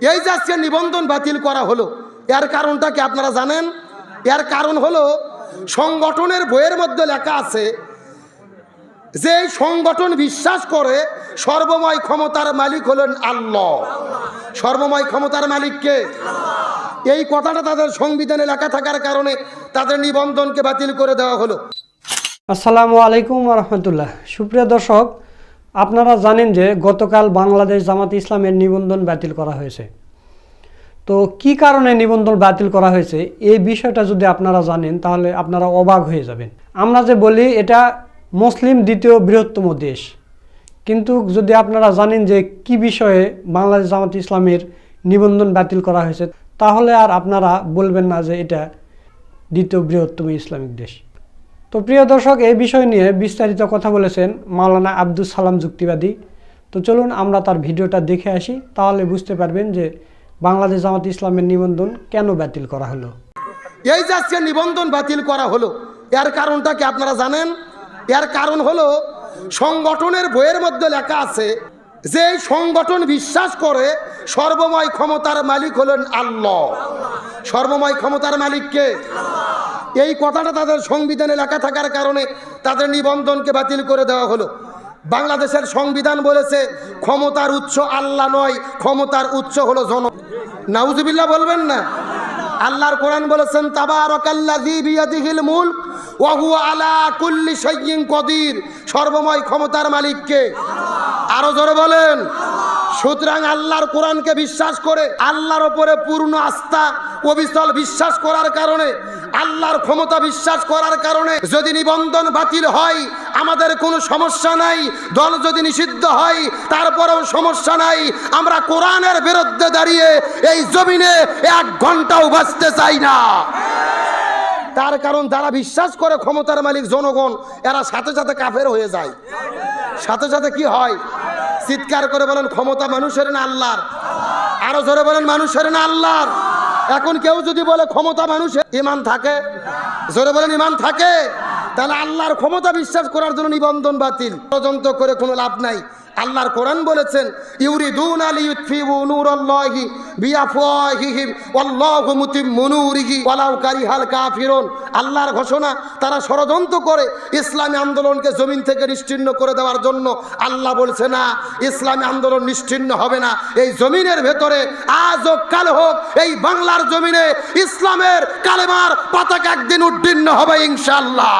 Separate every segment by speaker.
Speaker 1: এই যে আজকে নিবন্ধন বাতিল করা হলো, এর কারণটা কি আপনারা জানেন? এর কারণ হলো সংগঠনের বইয়ের মধ্যে লেখা আছে, যে সংগঠন বিশ্বাস করে সর্বময় ক্ষমতার মালিক হলেন আল্লাহ। সর্বময় ক্ষমতার মালিককে এই কথাটা তাদের সংবিধানে লেখা থাকার কারণে তাদের নিবন্ধনকে বাতিল করে দেওয়া হলো।
Speaker 2: আসসালামু আলাইকুম রহমতুল্লাহ। সুপ্রিয় দর্শক আপনারা জানেন যে গতকাল বাংলাদেশ জামাত ইসলামের নিবন্ধন বাতিল করা হয়েছে। তো কি কারণে নিবন্ধন বাতিল করা হয়েছে? এই বিষয়টা যদি আপনারা জানেন, তাহলে আপনারা অবাক হয়ে যাবেন। আমরা যে বলি, এটা মুসলিম দ্বিতীয় বৃহত্তম দেশ। কিন্তু যদি আপনারা জানেন যে কি বিষয়ে বাংলাদেশ জামাত ইসলামের নিবন্ধন বাতিল করা হয়েছে, তাহলে আর আপনারা বলবেন না যে এটা দ্বিতীয় বৃহত্তম ইসলামিক দেশ। তো প্রিয় দর্শক, এই বিষয় নিয়ে বিস্তারিত কথা বলেছেন মাওলানা আব্দুল সালাম যুক্তিবাদী। তো চলুন আমরা তার ভিডিওটা দেখে আসি, তাহলে বুঝতে পারবেন যে বাংলাদেশ জামাত ইসলামের নিবন্ধন কেন বাতিল করা হলো।
Speaker 1: এই যে নিবন্ধন বাতিল করা হলো, এর কারণটা কি আপনারা জানেন? এর কারণ হলো সংগঠনের বইয়ের মধ্যে লেখা আছে, যে সংগঠন বিশ্বাস করে সর্বময় ক্ষমতার মালিক হলেন আল্লাহ। সর্বময় ক্ষমতার মালিককে এই কথাটা তাদের সংবিধানে লেখা থাকার কারণে তাদের নিবন্ধনকে বাতিল করে দেওয়া হলো। বাংলাদেশের সংবিধান বলেছে, ক্ষমতার উৎস আল্লাহ নয়, ক্ষমতার উৎস হলো জন। নাউজুবিল্লাহ বলবেন না? আল্লাহর কোরআন বলেছেন কুল্লি কদির। সর্বময় ক্ষমতার মালিককে। আরও জোরে বলেন। সুতরাং আল্লাহর কোরআনকে বিশ্বাস করে, আল্লাহর ওপরে পূর্ণ আস্থা অবিচল বিশ্বাস করার কারণে, আল্লাহর ক্ষমতা বিশ্বাস করার কারণে যদি নিবন্ধন বাতিল হয়, আমাদের কোনো সমস্যা নাই, দল যদি নিষিদ্ধ হয়, তারপরেও সমস্যা নাই, আমরা কোরআনের বিরুদ্ধে দাঁড়িয়ে এই জমিনে এক ঘন্টাও বাঁচতে চাই না। তার কারণ যারা বিশ্বাস করে ক্ষমতার মালিক জনগণ, এরা সাথে সাথে কাফের হয়ে যায়। সাথে সাথে কি হয়? চিৎকার করে বলেন, ক্ষমতা মানুষের না আল্লাহর? আরও জোরে বলেন, মানুষের না আল্লাহর? এখন কেউ যদি বলে ক্ষমতা মানুষের, ইমান থাকে? জোরে বলেন, ইমান থাকে? তাহলে আল্লাহর ক্ষমতা বিশ্বাস করার জন্য নিবন্ধন বাতিল। তদন্ত করে কোনো লাভ নাই। আল্লাহর কোরআন বলেছেন, ইউরিদুন আলি ইউতফিউ নূরাল্লাহি বিআফওয়াহিহিম, ওয়াল্লাহু মুতিম্মু নূরিহি ওয়ালাউ কারিহাল কাফিরুন। আল্লাহর ঘোষণা, তারা ষড়যন্ত্র করে ইসলামী আন্দোলনকে জমিন থেকে নিশ্চিহ্ন করে দেওয়ার জন্য আল্লাহ বলছে না, ইসলামী আন্দোলন নিশ্চিহ্ন হবে না। এই জমিনের ভেতরে আজ হোক, কাল হোক, এই বাংলার জমিনে ইসলামের কালেমার পতাকা একদিন উড্ডীর্ণ হবে ইনশাআল্লাহ।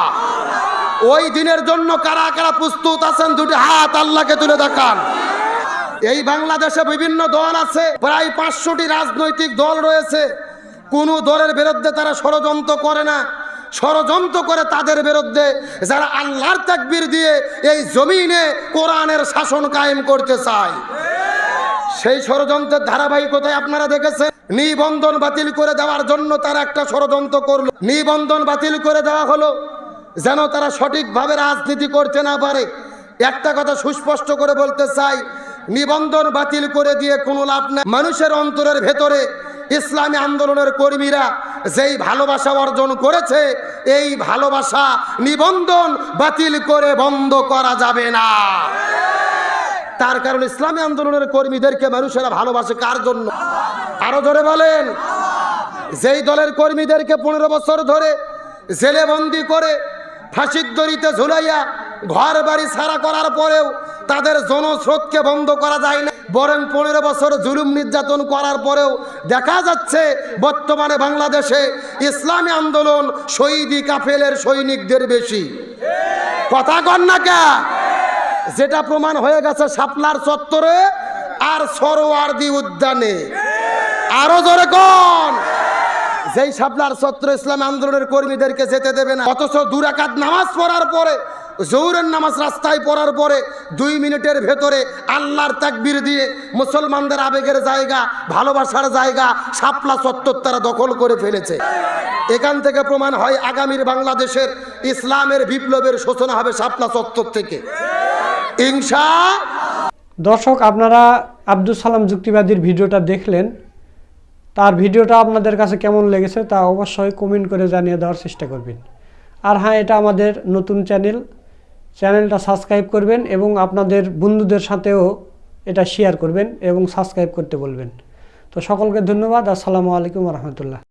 Speaker 1: ওই দিনের জন্য কারা কারা প্রস্তুত আছেন দুটি হাত আল্লাহকে তুলে দেখান। এই বাংলাদেশে বিভিন্ন দল আছে, প্রায় পাঁচশোটি রাজনৈতিক দল রয়েছে। কোনো দলের বিরুদ্ধে তারা ষড়যন্ত্র করে না। ষড়যন্ত্র করে তাদের বিরুদ্ধে যারা আল্লাহর তাকবির দিয়ে এই জমিনে কোরআনের শাসন কায়েম করতে চায়। সেই ষড়যন্ত্রের ধারাবাহিকতায় আপনারা দেখেছেন, নিবন্ধন বাতিল করে দেওয়ার জন্য তারা একটা ষড়যন্ত্র করল। নিবন্ধন বাতিল করে দেওয়া হলো। যেন তারা সঠিকভাবে রাজনীতি করতে না পারে। একটা কথা সুস্পষ্ট করে বলতে চাই, নিবন্ধন বাতিল করে দিয়ে কোনো লাভ নেই। মানুষের অন্তরের ভেতরে ইসলামী আন্দোলনের কর্মীরা যেই ভালোবাসা অর্জন করেছে, এই ভালোবাসা নিবন্ধন বাতিল করে বন্ধ করা যাবে না। তার কারণ ইসলামী আন্দোলনের কর্মীদেরকে মানুষেরা ভালোবাসে কার জন্য? আরও ধরে বলেন। যেই দলের কর্মীদেরকে পনেরো বছর ধরে জেলে বন্দি করে ফাঁসির দড়িতে ঝুলাইয়া ঘর বাড়ি ছাড়া করার পরেও তাদের জনস্রোতকে বন্ধ করা যায় না। বরং পনেরো বছর জুলুম নির্যাতন করার পরেও দেখা যাচ্ছে, বর্তমানে বাংলাদেশে ইসলামী আন্দোলন শহীদি কাফেলের সৈনিকদের বেশি। কথা কন না কে? যেটা প্রমাণ হয়ে গেছে শাপলার চত্বরে আর সরোয়ার্দি উদ্যানে। আরও জোরে কোন। যেই শাপলার চত্বর ইসলাম আন্দোলনের কর্মীদেরকে যেতে দেবে না, অথচ দুরাকাত নামাজ পড়ার পরে জৌরের নামাজ রাস্তায় পড়ার পরে, দুই মিনিটের ভেতরে আল্লাহর তাকবির দিয়ে মুসলমানদের আবেগের জায়গা, ভালোবাসার জায়গা, শাপলা চত্বর তারা দখল করে ফেলেছে। এখান থেকে প্রমাণ হয় আগামীর বাংলাদেশের ইসলামের বিপ্লবের সূচনা হবে শাপলা চত্বর থেকে। ইংসা
Speaker 2: দর্শক, আপনারা আব্দুল সালাম যুক্তিবাদীর ভিডিওটা দেখলেন। তার ভিডিওটা আপনাদের কাছে কেমন লেগেছে তা অবশ্যই কমেন্ট করে জানিয়ে দেওয়ার চেষ্টা করবেন। আর হ্যাঁ এটা আমাদের নতুন চ্যানেল চ্যানেলটা সাবস্ক্রাইব করবেন এবং আপনাদের বন্ধুদের সাথেও এটা শেয়ার করবেন এবং সাবস্ক্রাইব করতে বলবেন। তো সকলকে ধন্যবাদ, আসসালামু আলাইকুম রহমতুল্লাহ।